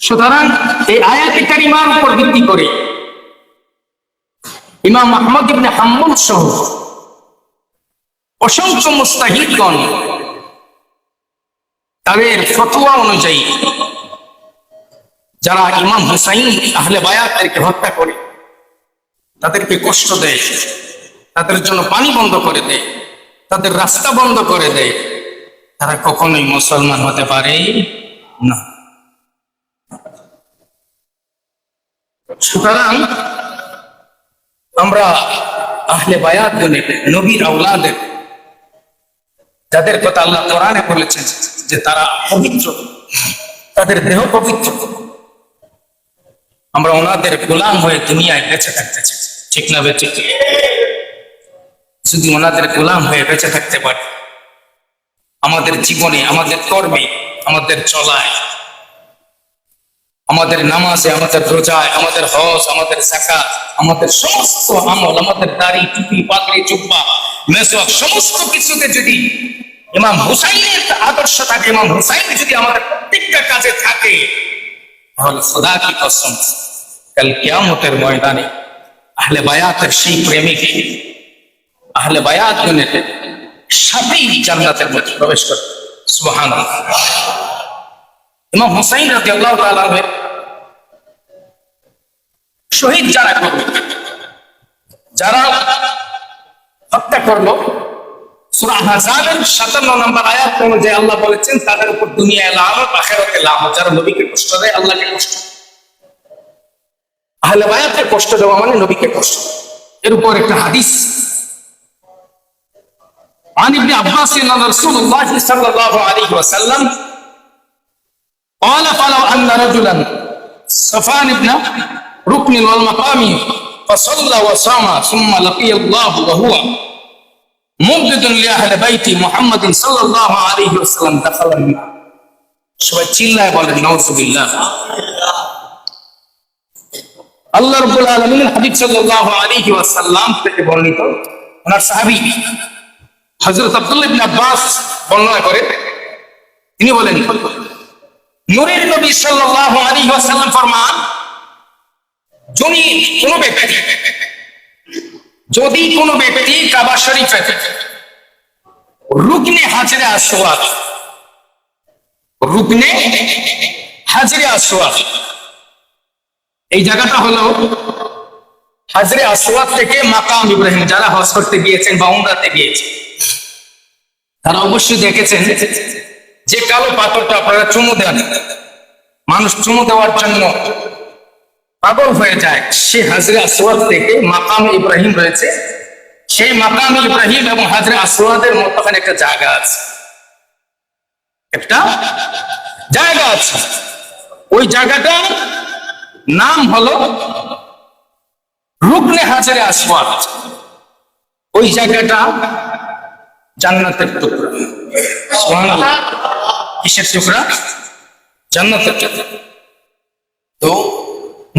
সুতরাং এই আয়াতে কারিমার উপর ভিত্তি করে ইমাম আহমদ ইবনে হাম্বল সহ অসংখ্য মুস্তাহিদগণ তাদের ফতোয়া অনুযায়ী যারা ইমাম হুসাইন আহলে বায়াতদেরকে হত্যা করে, তাদেরকে কষ্ট দেয়, তাদের জন্য পানি বন্ধ করে দেয়, তাদের রাস্তা বন্ধ করে দেয়, তারা কখনোই মুসলমান হতে পারে না। সুতরাং আমরা আহলে বায়াত নবীর আউলাদের যাদের কথা আল্লাহ কোরআনে বলেছেন যে তারা পবিত্র, তাদের দেহ পবিত্র। আমরা ওনাদের গোলাম হয়ে দুনিয়ায় বেঁচে থাকতে চাই, ঠিক না বেঁচে যদি ওনাদের গোলাম হয়ে বেঁচে থাকতে পারি, আমাদের জীবনে, আমাদের কর্মে, আমাদের চলায় আমাদের নামাজে, আমাদের রোজায়, আমাদের হজ, আমাদের জাকাত আমাদের সমস্ত আমল, আমাদের দাড়ি, টুপি, পাগড়ি, জুব্বা মেসওয়াক সমস্ত কিছুতে যদি ইমাম হুসাইনের আদর্শ থাকে, ইমাম হুসাইন যদি আমাদের প্রত্যেকটা কাজে থাকে, তাহলে খোদা কি কসম? কাল কিয়ামতের ময়দানে আহলে বায়াতের সেই প্রেমিক, আহলে বায়াত গুণের সাথেই জান্নাতের মধ্যে প্রবেশ করে সুবহানাল্লাহ। ইমাম হুসাইন রাদিয়াল্লাহু তাআলা শহীদ যারা করবে যারা হত্যা করলো সূরা আহজাবের 57 নম্বর আয়াত অনুযায়ী আল্লাহ বলেছেন তাদের উপর দুনিয়ায় লানত আখিরাতে লানত যারা নবীকে কষ্ট দেয় আল্লাহকে কষ্ট দেয়। আহলে বায়াতকে কষ্ট দেওয়া মানে নবীকে কষ্ট দেওয়া। এর উপর একটা হাদিস عن ابن عباس ان رسول الله صلى الله عليه وسلم قال فلو ان رجلا صفان ابن ركن والمقام فصلى وصام ثم لقي الله وهو مبغض لاهل بيت محمد صلى الله عليه وسلم دخل النار সবাই চিল্লায় বলেন নওজুবিল্লাহ আল্লাহ রাব্বুল আলামিন হাবিব সাল্লাল্লাহু আলাইহি ওয়াসাল্লাম থেকে বর্ণিত ওনার সাহাবী হযরত আব্দুল্লাহ ইবনে আব্বাস বর্ণনা করে তিনি বলেন নূরের নবী সাল্লাল্লাহু আলাইহি ওয়াসাল্লাম ফরমান যদি কোনো ব্যক্তি যদি কোনো ব্যক্তি কাবা শরীফে রুকনে হাজরে আসওয়াদ রুকনে হাজরে আসওয়াদ এই জায়গাটা হলো হাজরে আসওয়াদ থেকে মাকাম ইব্রাহিম, যারা হজ করতে গিয়েছেন বা উমরাতে গিয়েছেন। তারা অবশ্যই দেখেছেন যে কালো পাথরটা আপনারা চুমু দেন। মানুষ চুমু দেওয়ার জন্য পাগল হয়ে যায়। সে হাজরে আসওয়াদ থেকে মাকাম ইব্রাহিম রয়েছে। সেই মাকাম ইব্রাহিম এবং হাজরে আসওয়াদের মধ্যখানে একটা জায়গা আছে। একটা জায়গা আছে। ওই জায়গাটা নাম হলো রুকনে হাজারে আসওয়াদ। ওই জায়গাটা জান্নাতের টুকরা। কিসের টুকরা? জান্নাতের টুকরা। তো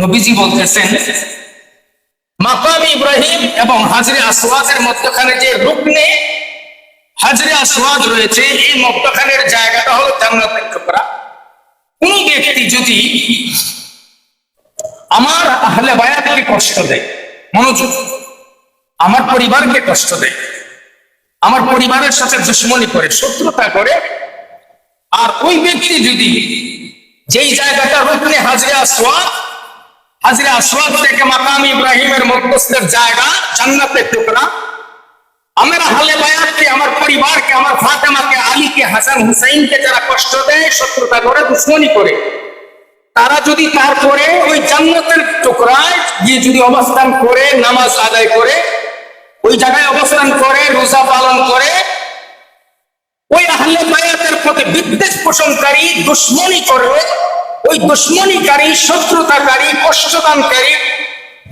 নবীজি বলতেছেন, মাকাম ইব্রাহিম এবং হাজরে আসওয়াদের মধ্যখানে যে রুকনে হাজরে আসওয়াদ রয়েছে, এই মধ্যখানের জায়গাটা হলো জান্নাতের টুকরা। কোন ব্যক্তি যদি আমার আহলে বায়াতকে কষ্ট দেয়, মনোযোগ, আমার পরিবারকে কষ্ট দেয়, আমার পরিবারের সাথে দুশ্মনী করে, শত্রুতা করে, আর ওই ব্যক্তি যদি যেই জায়গাটা রুকনে হাজরে আসওয়াদ হাজরে আসওয়াদ থেকে মাকাম ইব্রাহিমের মধ্যস্থের জায়গা জান্নাতের টুকরা। আমার আহলে বায়াতকে, আমার পরিবারকে, আমার ফাতেমাকে, আলীকে, হাসান হুসাইনকে যারা কষ্ট দেয়, শত্রুতা করে, দুশ্মনী করে, তারা যদি তারপরে ওই জান্নাতের টুকরায় গিয়ে যদি অবস্থান করে, নামাজ আদায় করে, ওই জায়গায় অবস্থান করে, রোজা পালন করে, ওই আহলে বায়াতের প্রতি বিদ্বেষ পোষণকারী দুশ্মনী করে ওই দুশ্মনীকারী, শত্রুতাকারী, কষ্টদানকারী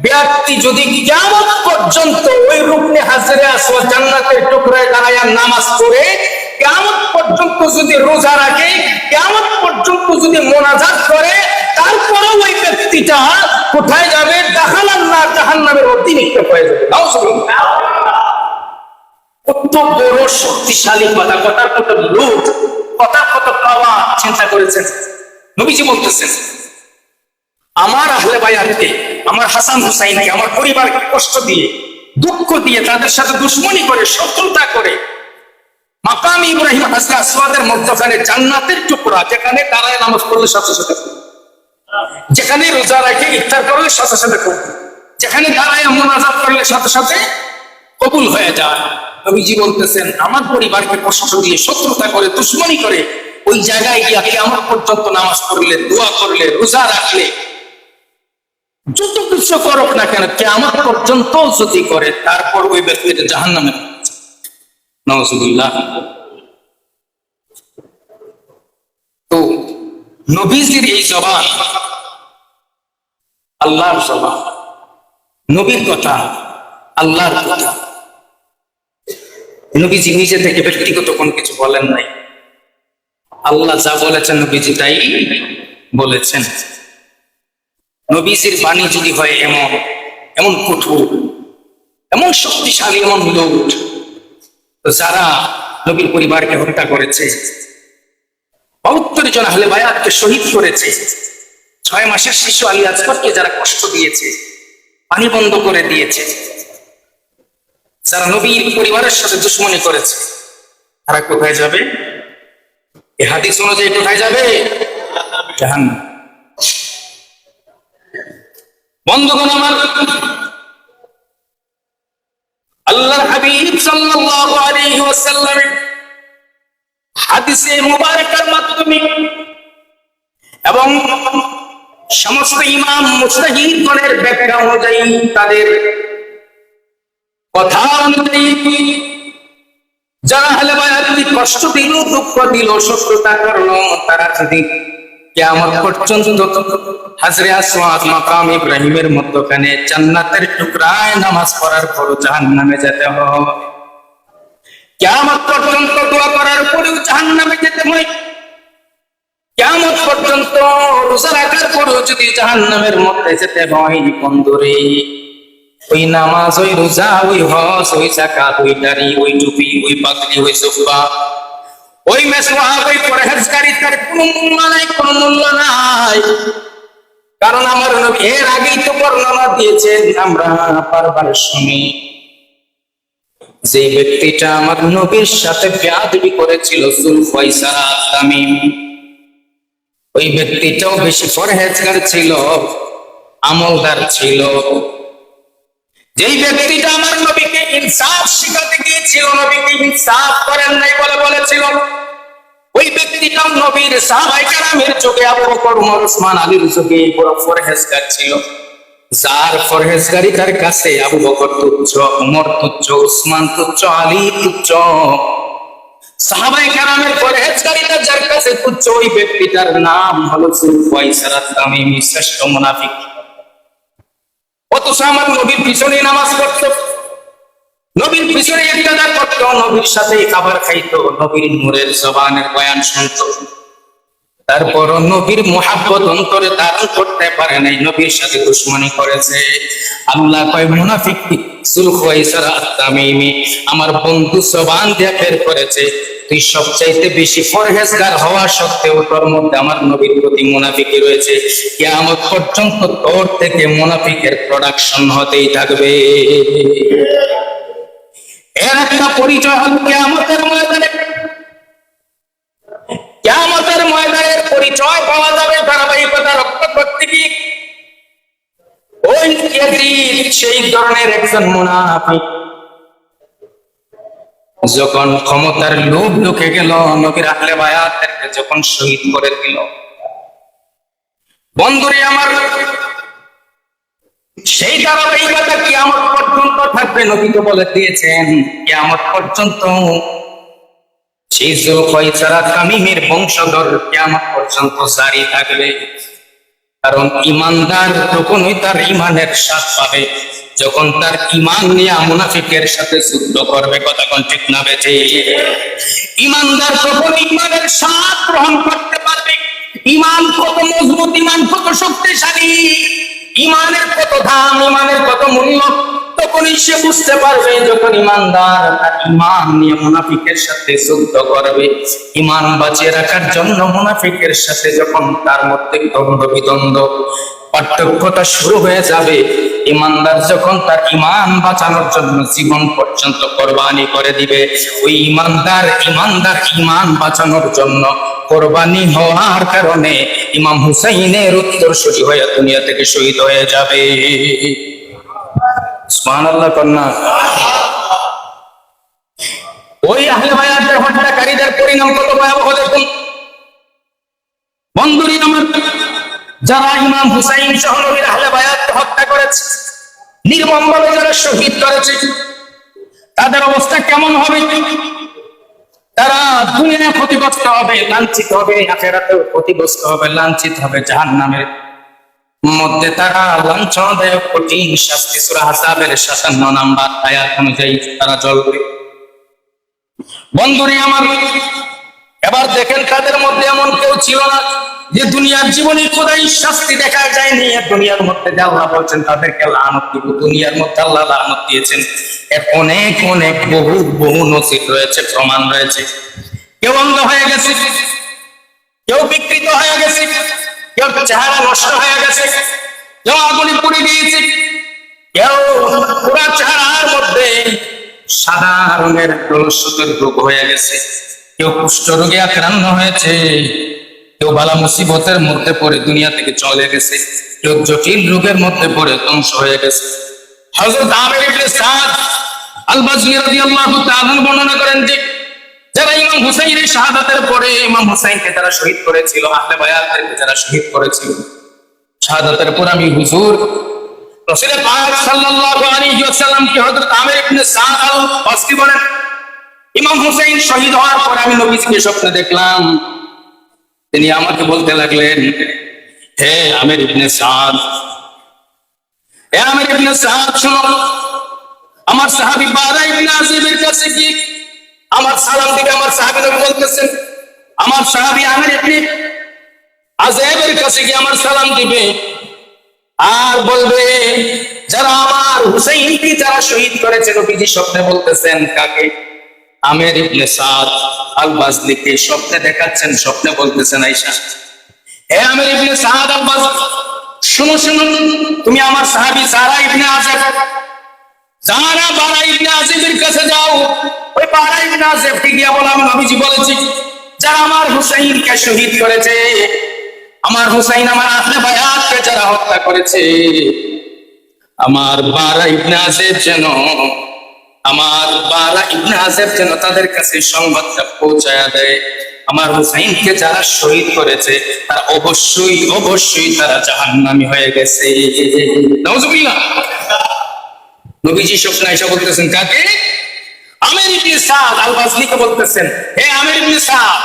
ব্যক্তি যদি কেমন পর্যন্ত ওই রূপনে হাজারে আসওয়া জান্নাতের টুকরায় দাঁড়ায় নামাজ পড়ে কেমন পর্যন্ত যদি রোজা রাখে কেমন পর্যন্ত যদি মোনাজাত করে, তারপরেও ওই ব্যক্তিটা কোথায় যাবে? জাহান্নাম না, জাহান্নামের অতি নিক্ষেপ হয়ে যাবে। কত বড় শক্তিশালী, কথা, কথার কত লোক কথার কত পাওয়া, চিন্তা করেছেন। নবীজি বলতেছেন, আমার আহলে বায়াতকে, আমার হাসান হুসাইনকে, আমার পরিবারকে কষ্ট দিয়ে, দুঃখ দিয়ে তাদের সাথে দুশ্মনী করে, শত্রুতা করে, মাকাম ইব্রাহিম হাসলে আসওয়াদের মধ্যখানে জান্নাতের টুকরা, যেখানে দাঁড়ায় নামাজ পড়লে সাথে সাথে যেখানে রোজা রাখে ইফতার করলে সাথে সাথে করবে যেখানে দাঁড়ায় মোনাজাত করলে সাথে সাথে কবুল হয়ে যায়। নবীজি বলতেছেন, আমার পরিবারকে কষ্ট দিয়ে, শত্রুতা করে, দুশ্মনী করে ওই জায়গায় গিয়ে আমার পর্যন্ত নামাজ পড়লে, দোয়া করলে, রোজা রাখলে, যত কিছু করুক না কেন কে আমার পর্যন্ত যদি করে, তারপর ওই ব্যক্তিটা জাহান নামে তো নবীজির এই জবান, আল্লাহর জবান, নবীর কথা, আল্লাহর কথা। নবীজি নিজে থেকে ব্যক্তিগত কোনো কিছু বলেন নাই। আল্লাহ যা বলেছেন নবীজি তাই বলেছেন। নবীজির বাণী যদি হয় এমন এমন কঠোর, এমন শক্তিশালী, এমন লোট যারা নবীর পরিবারকে হত্যা করেছে, বাহাত্তর জন আহলে বায়াতকে শহীদ করেছে, ছয় মাসের শিশু আলী আজফরকে যারা কষ্ট দিয়েছে, পানি বন্ধ করে দিয়েছে, যারা নবীর পরিবারের সাথে দুশ্মনী করেছে, তারা কোথায় যাবে? এ হাদিস অনুযায়ী কোথায় যাবে? জাহান্নাম। বন্ধুগণ আমার, আল্লাহর হাবিব সাল্লাল্লাহু আলাইহি ওয়াসাল্লাম হাদিসে মুবারকার মাধ্যমে এবং সমস্ত ইমাম মুস্তাহিদগণের ব্যাখ্যা অনুযায়ী তাদের কথা অনুযায়ী কষ্ট দিল, দুঃখ দিল শত্রুতা করল তারা যদি কেমন পর্যন্ত হাজরে আসওয়াদ মাকাম ইব্রাহিমের জান্নাতের টুকরায় নামাজ পড়ার পর যেতে হয়। কেমন পর্যন্ত দোয়া করার পরেও যেতে হয়। কেমন পর্যন্ত রোজা রাখার পরেও যদি জাহান্নামের মধ্যে যেতে হয় বন্ধুরে। ওই নামাজ, ওই রোজা, ওই হজ, ওই জাকাত ওই দাড়ি, ওই টুপি, ওই পাগড়ি, ওই সুফা। ওই মেসওয়া ওই পরহেজগারি, তার কোনো মূল্য নাই, কোনো মূল্য নাই। কারণ আমার এর আগেই তো বর্ণনা দিয়েছেন আমরা বারবার শুনি যে ব্যক্তিটা আমার নবীর সাথে বেয়াদবি করেছিল সুলফাইসারা তামিম ওই ব্যক্তিটাও বেশি পরহেজগার ছিল, আমলদার ছিল। যেই ব্যক্তিটা আমার নবীকে ইনসাফ শিখাতে গিয়েছিল, নবীকে ইনসাফ করেন নাই বলে বলেছিল, ওই ব্যক্তিটাও নবীর সাহাবাই কারামের চোখে আবু বকর, উমর ওসমান আলীর চোখে বড় ফরহেজগার ছিল। যার ফরহেজগারি তার কাছে আবু বকর তুচ্ছ, উমর তুচ্ছ, উসমান তুচ্ছ, আলী তুচ্ছ। সাহাবাই কারামের ফরহেজগারিটা যার কাছে তুচ্ছ, ওই ব্যক্তিটার নাম হলো সুলফাইসারাত তামিমি শ্রেষ্ঠ মুনাফিক। অথচ আমার নবীর পিছনে নামাজ পড়তো। নবীর পিছনে করতো নবীর সাথে খাবার খাইতো, নবীর জবানের বয়ান শুনতো। তারপর নবীর মোহাব্বত অন্তরে ধারণ করতে পারে নাই, নবীর সাথে দুশ্মনী করেছে। আল্লাহ কয়, মুনাফিক আমার বন্ধু সবান দিয়ে বের করেছে। তুই সবচাইতে বেশি ফরহেজগার হওয়া সত্ত্বেও তোর মধ্যে আমার নবীর প্রতি মুনাফিকি রয়েছে। কিয়ামত পর্যন্ত তোর থেকে মুনাফিকের প্রোডাকশন হতেই থাকবে। এর একটা পরিচয় হল কেয়ামতের ময়দানে। কেয়ামতের ময়দানের পরিচয় পাওয়া যাবে ধারাবাহিকতা রক্ত করতে গিয়ে ওই সেই ধরনের একজন মুনাফিক। যখন ক্ষমতার লোভ ঢুকে গেল, নবীর আহলে বায়াতদেরকে যখন শহীদ করে দিল। বন্ধুরে আমার, সেই ধারাবাহিকতা কিয়ামত পর্যন্ত থাকবে নবীকে বলে দিয়েছেন, কিয়ামত পর্যন্ত সেই জুলফাইসারা তামিমের বংশধর কিয়ামত পর্যন্ত জারি থাকবে। কারণ ইমানদার তখনই তার ইমানের স্বাদ পাবে। যখন তার ইমান নিয়ে মুনাফিকের সাথে যুদ্ধ করবে কোন ঠিক না বেঁচে ইমানদার তখন ইমানের স্বাদ গ্রহণ করতে পারবে। ইমান কত মজবুত, ইমান কত শক্তিশালী, ইমানের কত দাম, ইমানের কত মূল্য তখনই সে বুঝতে পারবে যখন ইমানদার তার ইমান নিয়ে মুনাফিকের সাথে যুদ্ধ করবে। ইমান বাঁচিয়ে রাখার জন্য মুনাফিকের সাথে যখন তার মধ্যে দ্বন্দ্ব বিদ্বন্দ্ব, পার্থক্যটা শুরু হয়ে যাবে। ইমানদার যখন তার ইমান বাঁচানোর জন্য জীবন পর্যন্ত কোরবানি করে দিবে, ওই ইমানদার ইমানদার ইমান বাঁচানোর জন্য কোরবানি হওয়ার কারণে ইমাম হুসাইনের উত্তরসূরি হয়ে দুনিয়া থেকে শহীদ হয়ে যাবে। সুবহানাল্লাহ, কন্যা। ওই আহলে বায়াতের হত্যাকারীদের পরিণাম কত ভয়াবহ দেখুন। বন্ধুরি আমার যারা ইমাম হুসাইন সহ নবীর আহলে বায়াতকে হত্যা করেছে, নির্মমভাবে যারা শহীদ করেছে, তাদের অবস্থা কেমন হবে? তারা দুনিয়া ক্ষতিগ্রস্ত হবে, লাঞ্ছিত হবে, আখেরাতেও ক্ষতিগ্রস্ত হবে, লাঞ্ছিত হবে জাহান্নামের মধ্যে তারা লাঞ্ছনাদায়ক কঠিন শাস্তি সুরা হাসাবের সাতান্ন নাম্বার আয়াত অনুযায়ী তারা জ্বলবে বন্ধুরে আমার, এবার দেখেন তাদের মধ্যে এমন কেউ ছিল না যে দুনিয়ার জীবনে কোথায় শাস্তি দেখা যায়নি দুনিয়ার মধ্যে যে আল্লাহ বলছেন তাদেরকে লানত দিব। দুনিয়ার মধ্যে আল্লাহ লানত দিয়েছেন। এর অনেক অনেক বহু বহু নসিব রয়েছে, প্রমাণ রয়েছে। কেউ অন্ধ হয়ে গেছে, কেউ বিকৃত হয়ে গেছে। কেউ চেহারা নষ্ট হয়ে গেছে। কেউ আগুনে পুড়ে কেউ পুরা চেহারার মধ্যে সাদা রঙের রোগ হয়ে গেছে। কেউ কুষ্ঠ রোগে আক্রান্ত হয়েছে। কেউ বালা মুসিবতের মধ্যে পড়ে দুনিয়া থেকে চলে গেছে। কেউ জটিল রোগের মধ্যে পড়ে ধ্বংস হয়ে গেছে। আমির ইবনে সাদ আল বাজরি রাদিয়াল্লাহু তাআলা বর্ণনা করেন যে যারা ইমাম হুসাইনের শাহাদাতের পরে ইমাম হুসাইনকে যারা শহীদ করেছিল, আহলে বায়াতদেরকে যারা শহীদ করেছিল, শাহাদাতের পর আমি হুজুর রাসূল পাক সাল্লাল্লাহু আলাইহি ওয়াসাল্লাম কি হযরত আমির ইবনে সাদ আল বাসরি বলেন, ইমাম হুসাইন শহীদ হওয়ার পর আমি নবীজিকে স্বপ্নে দেখলাম। তিনি আমাকে বলতে লাগলেন, হে আমির ইবনে সাদ, হে আমির ইবনে সাদ, শুনো, আমার সাহাবী বারা ইবনে আজিবের কাছে কি আমার সালাম দিকে আমার সাহাবী নবী বলতেছেন, আমার সাহাবী আমির ইবনে আজেবের কাছে কি আমার সালাম দিবে। আর বলবে, যারা আমার হুসাইনকে যারা শহীদ করেছে নবীজি স্বপ্নে বলতেছেন, কাকে? আমের ইবনে সাদ আল বাজলিকে স্বপ্নে দেখাচ্ছেন, স্বপ্নে বলতেছেন আইসা হে আমের ইবনে সাদ আল বাজ শুনো শুনো, তুমি আমার সাহাবি সারা ইবনে আজেব যারা বারা ইবনে আজিবের কাছে যাও। ওই বারা ইবনে আজিবকে গিয়ে বলো আমি নবীজি বলেছি, যারা আমার হুসাইনকে শহীদ করেছে, আমার হুসাইন আমার আহলে বায়াতকে যারা হত্যা করেছে, আমার বারা ইবনে আজিব যেন, আমার বারা ইবনে আজিব যেন তাদের কাছে সংবাদটা পৌঁছায়া দেয়। আমার হুসাইনকে যারা শহীদ করেছে, তারা অবশ্যই অবশ্যই তারা জাহান্নামী হয়ে গেছে। নাউজুবিল্লাহ। নবীজি স্বপ্ন এসে বলতেছেন, কাকে? আমের ইবনে সাদ আল বাজলিকে বলতেছেন, হে আমির ইবনে সাদ,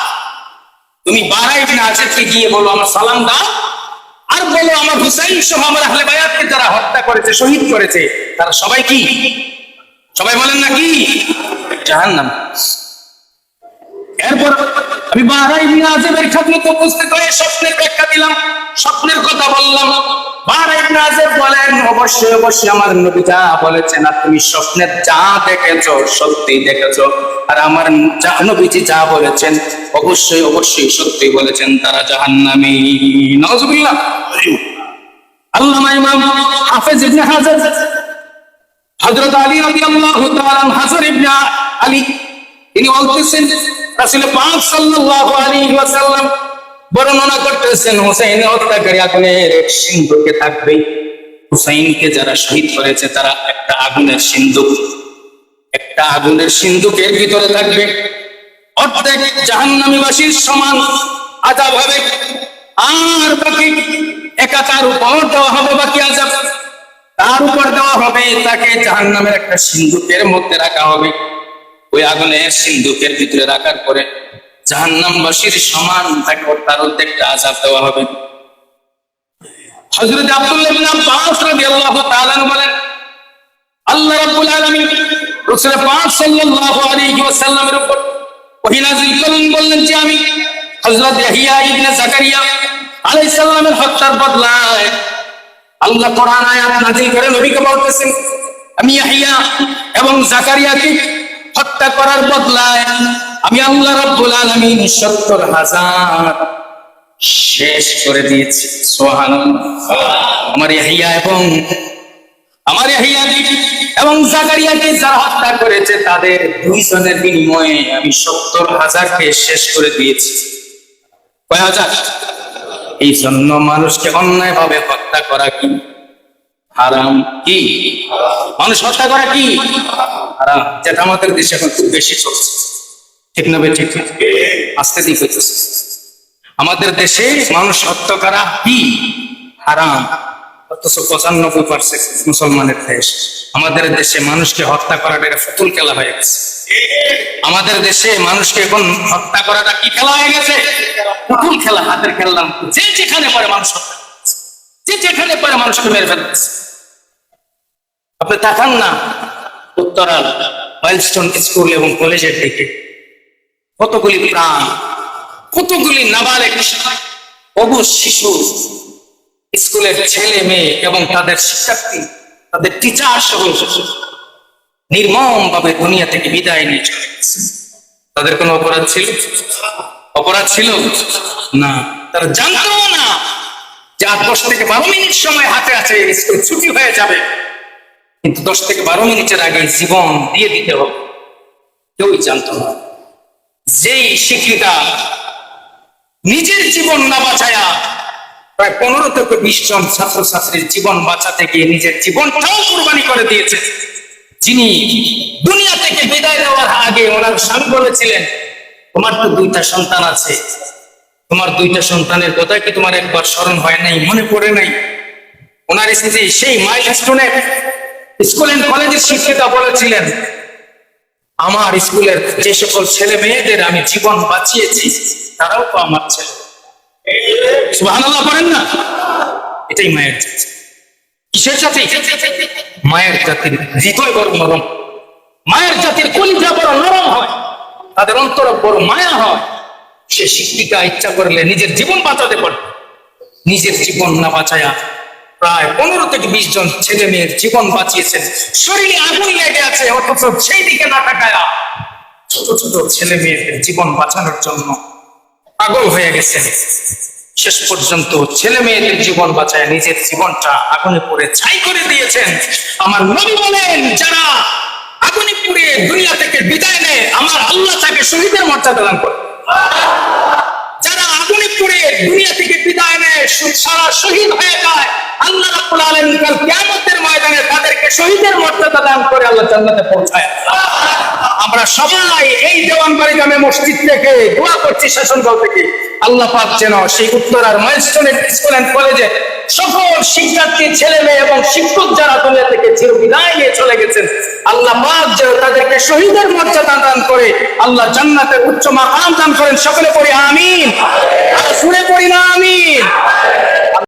তুমি বারা ইবনে আজিবকে গিয়ে বলো, আমার সালাম দাও, আর বলো, আমার হুসাইন সহ আমার আহলে বায়াতকে যারা হত্যা করেছে, শহীদ করেছে, তারা সবাই কি? সবাই বলেন না কি? জাহান্নাম। এরপর আমি বারা ইবনে আজিবের খাদমতে উপস্থিত হয়ে স্বপ্নের ব্যাখ্যা দিলাম, স্বপ্নের কথা বললাম। অবশ্যই অবশ্যই সত্যি বলেছেন তারা জাহান্নামী। নাউজুবিল্লাহ। আল্লামা ইমাম হাফেজ ইবনে হাজার, হযরত আলী রাদিয়াল্লাহু হাসান ইবনে আলী, তিনি রাসূল পাক সাল্লাল্লাহু আলাইহি ওয়াসাল্লাম বর্ণনা করতেছেন, হুসাইন আগুনের এক সিন্ধুকে থাকবে হুসাইনকে যারা শহীদ করেছে, তারা একটা আগুনের সিন্ধুক। একটা আগুনের সিন্ধুকের ভিতরে থাকবে। অর্ধেক জাহান্নামীবাসীর সমান আজাব হবে। আর বাকি উপর দেওয়া হবে, বাকি আজাব তার উপর দেওয়া হবে। তাকে জাহান্নামের একটা সিন্ধুকের মধ্যে রাখা হবে। ওই আগুনের সিন্ধুকের ভিতরে রাখার পরে জাহান্নামবাসীর সমান তাকে তার অর্ধেকটা আজাব দেওয়া হবে। হযরত আব্দুল্লাহ আব্বাস রাদিয়াল্লাহু তাআলা বলেন, আল্লাহ রাব্বুল আলামিন রাসূল পাক সাল্লাল্লাহু আলাইহি ওয়াসাল্লামের উপর ওহী নাযিল করলেন, বললেন যে আমি হযরত ইয়াহিয়া ইবনে জাকারিয়া আলাইহিস সালামের হত্যার বদলায় আল্লাহ কোরআন আয়াত নাযিল করে নবীকে বলতেছেন, আমি ইয়াহিয়া এবং জাকারিয়াকে হত্যা করার বদলায়। আমি আল্লাহ রাব্বুল আলামিন 70 হাজার শেষ করে দিয়েছি। সোহান আমার ইয়াহিয়া এবং আমার ইয়াহিয়া এবং জাকারিয়াকে যারা হত্যা করেছে, তাদের দুইজনের বিনিময়ে আমি সত্তর হাজারকে শেষ করে দিয়েছি। কয় হাজার? এই জন্য মানুষকে অন্যায়ভাবে হত্যা করা কি? হারাম কি? মানুষ হত্যা করা কি? হারাম। যেটা আমাদের দেশে এখন খুব বেশি চলছে। ঠিক না ঠিক? আস্তে দিক হইতেছে আমাদের দেশে মানুষ হত্যা করা কি? হারাম। অথচ পঁচানব্বই পার্সেন্ট মুসলমানের দেশ। আমাদের দেশে মানুষকে হত্যা করাটা এটা ফুতুল খেলা হয়ে গেছে। আমাদের দেশে মানুষকে এখন হত্যা করাটা কি খেলা হয়ে গেছে? পুতুল খেলা, হাতের খেললাম যে যেখানে পরে মানুষ হত্যা যে যেখানে পারে মানুষকে মেরে ফেলতেছে আপনি তাকান না। উত্তরাল মাইলস্টোন স্কুল এবং কলেজের দিকে। কতগুলি প্রাণ, কতগুলি নাবালেক অবুজ শিশু, স্কুলের ছেলে মেয়ে এবং তাদের শিক্ষার্থী, তাদের টিচার সহ নির্মম ভাবে দুনিয়া থেকে বিদায় নিয়ে চলে গেছে। তাদের কোনো অপরাধ ছিল? অপরাধ ছিল? না। তারা জানতো না যে আট দশ থেকে বারো মিনিট সময় হাতে আছে, স্কুল ছুটি হয়ে যাবে। কিন্তু দশ থেকে বারো মিনিটের আগে জীবন দিয়ে দিতে হবে। কেউই জানতো না। যেই শিক্ষিকা নিজের জীবন না বাঁচায়া প্রায় পনেরো থেকে বিশ জন ছাত্রছাত্রীর জীবন বাঁচাতে গিয়ে নিজের জীবনটাও কুরবানি করে দিয়েছে। যিনি দুনিয়া থেকে বিদায় দেওয়ার আগে ওনার স্বামী বলেছিলেন, তোমার তো দুইটা সন্তান আছে। তোমার দুইটা সন্তানের কথা কি তোমার একবার স্মরণ হয় নাই, মনে পড়ে নাই? ওনার স্ত্রী সেই মাইল স্টোনের স্কুল এন্ড কলেজের শিক্ষিকা বলেছিলেন, আমার স্কুলের যে সকল ছেলে মেয়েদের আমি জীবন বাঁচিয়েছি, তারাও তো আমার ছেলে। সুবহানাল্লাহ করেন না? এটাই মায়ের কিসের জাতি? মায়ের জাতির হৃদয় বড় নরম। মায়ের জাতির কলিজা বড় নরম হয়। তাদের অন্তর বড় মায়া হয়। সে শিক্ষিকা ইচ্ছা করলে নিজের জীবন বাঁচাতে পারে নিজের জীবন না বাঁচায়া প্রায় পনেরো থেকে বিশ জন ছেলে মেয়ের জীবন বাঁচিয়েছেন। শরীরে আগুন লেগে আছে, অথচ সেই দিকে না তাকায়া ছোট ছোট ছেলে মেয়েদের জীবন বাঁচানোর জন্য পাগল হয়ে গেছে শেষ পর্যন্ত ছেলে মেয়েদের জীবন বাঁচায় নিজের জীবনটা আগুনে পড়ে ছাই করে দিয়েছেন। আমার নবী বলেন, যারা আগুনে পুড়ে দুনিয়া থেকে বিদায় নেয়, আমার আল্লাহ তাকে শহীদের মর্যাদা দান করে যারা আগুনে পুড়ে দুনিয়া থেকে বিদায় নেয় সারা শহীদ হয়ে যায়। আল্লাহ পাক যেন সেই কলেজে সকল শিক্ষার্থী, ছেলে মেয়ে এবং শিক্ষক যারা দুনিয়া থেকে নিয়ে চলে গেছেন, আল্লাহ পাক যেন তাদেরকে শহীদের মর্যাদা দান করে আল্লাহ জান্নাতের উচ্চ মাকাম দান করেন। সকলে পড়ি, আমিন। শুনে পড়ি না, আমিন।